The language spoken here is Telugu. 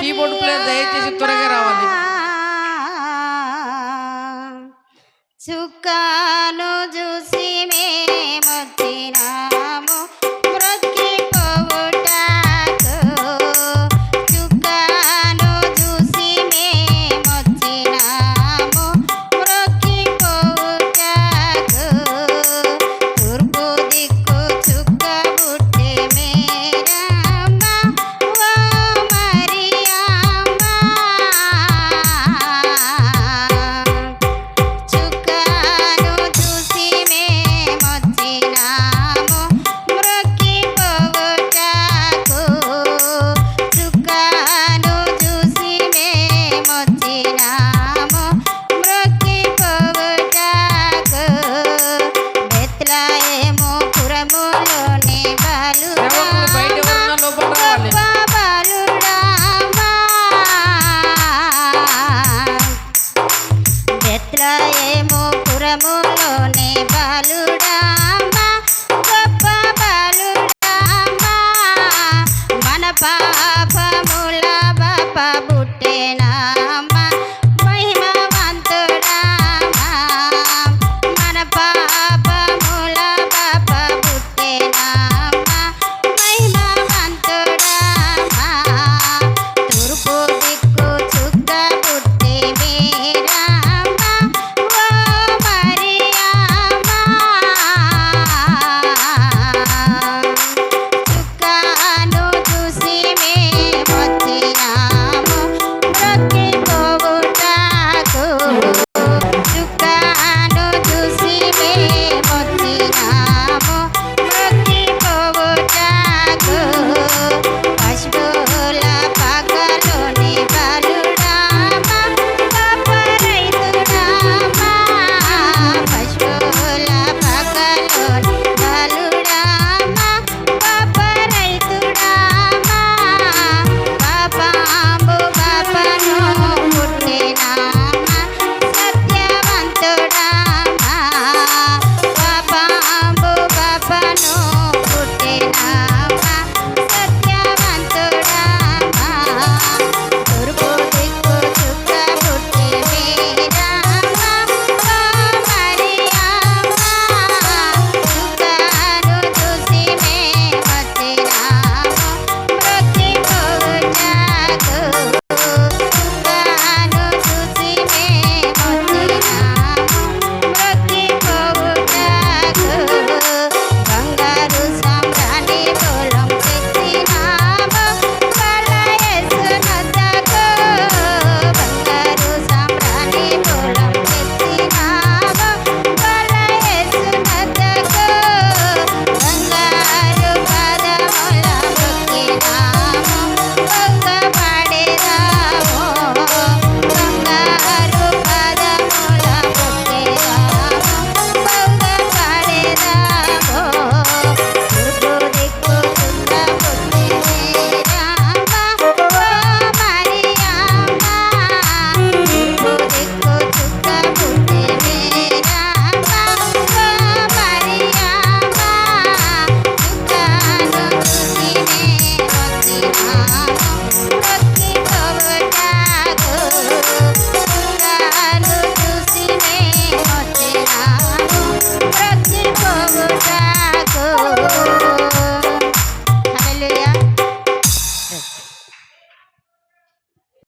కీబోర్డ్ ప్లేయర్ దయచేసి త్వరగా రావాలి. చుక్క ఏమో పురములోనే బాలు